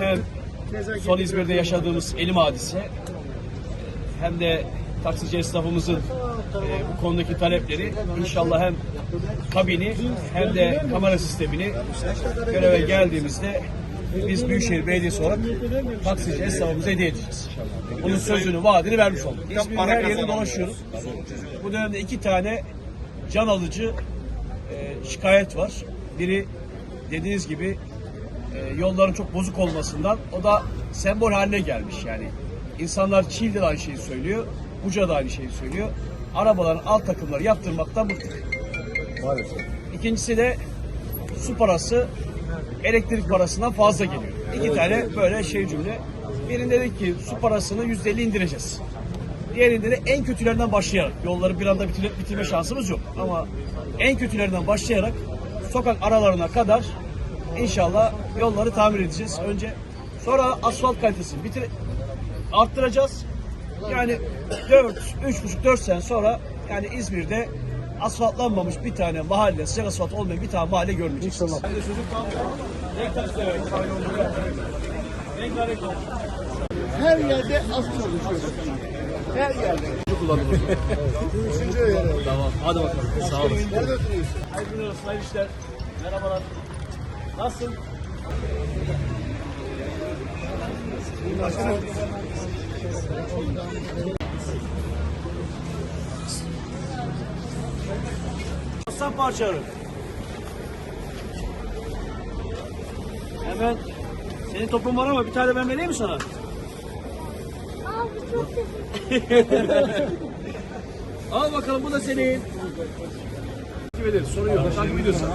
hem son İzmir'de yaşadığımız elim hadise hem de taksici esnafımızın e, bu konudaki talepleri inşallah hem kabini hem de kamera sistemini göreve geldiğimizde biz Büyükşehir Belediyesi olarak taksici esnafımıza hediye edeceğiz. Bunun sözünü, vaadini vermiş olduk. İzmir'in her yerinde dolaşıyoruz. Bu dönemde iki tane can alıcı e, şikayet var. Biri dediğiniz gibi e, yolların çok bozuk olmasından o da sembol haline gelmiş yani. İnsanlar Çiğli'de de aynı şeyi söylüyor, Buca'da aynı şeyi söylüyor. Arabaların alt takımları yaptırmaktan bıktık. Maalesef. İkincisi de su parası elektrik parasından fazla geliyor. İki tane böyle şey cümle. Birinde dedik ki su parasını yüzde elli indireceğiz. Diğerinde de en kötülerinden başlayarak, yolları bir anda bitirme, bitirme şansımız yok. Ama en kötülerinden başlayarak sokak aralarına kadar inşallah yolları tamir edeceğiz. Önce sonra asfalt kalitesini bitir arttıracağız. Yani 4, 3,5-4 sene sonra yani İzmir'de asfaltlanmamış bir tane mahalle, sıcak asfalt olmayan bir tane mahalle görmeyeceğiz. İnşallah. Her yerde az çalışıyoruz. Her yerde. Zaman. Üçüncü yere. Tamam. Hadi bakalım. Sağ olun. Nerede oturuyorsun? Hayırlı günler olsun. Hayırlı işler. Merhabalar. Nasılsın? Aslan parçaları. Hemen senin topun var ama bir tane ben vereyim mi sana? Abi çok teşekkür Al bakalım bu da senin. Takip ederiz. Sorun yok. Takip ediyorsun.